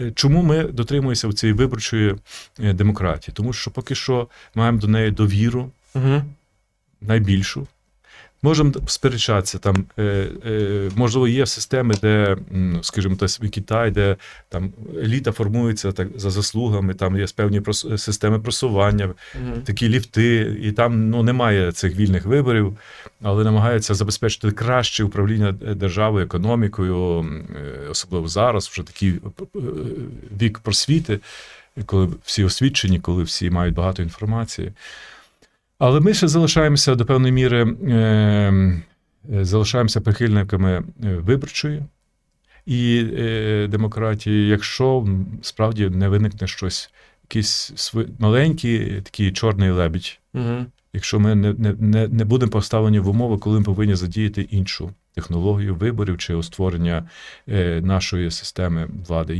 е, чому ми дотримуємося в цієї виборчої е, демократії? Тому що поки що маємо до неї довіру Угу. найбільшу. Можемо сперечатися там, е, е, можливо, є системи, де, скажімо, та Китай, де там еліта формується так за заслугами, там є певні прос- системи просування, Угу. такі ліфти, і там ну, немає цих вільних виборів, але намагаються забезпечити краще управління е, державою, економікою, е, особливо зараз, вже такий е, вік просвіти, коли всі освічені, коли всі мають багато інформації. Але ми ще залишаємося до певної міри, е, е, залишаємося прихильниками е, виборчої і е, демократії, якщо справді не виникне щось, якийсь маленький такий чорний лебідь, Угу. якщо ми не, не, не, не будемо поставлені в умови, коли ми повинні задіяти іншу технологію виборів чи створення е, нашої системи влади.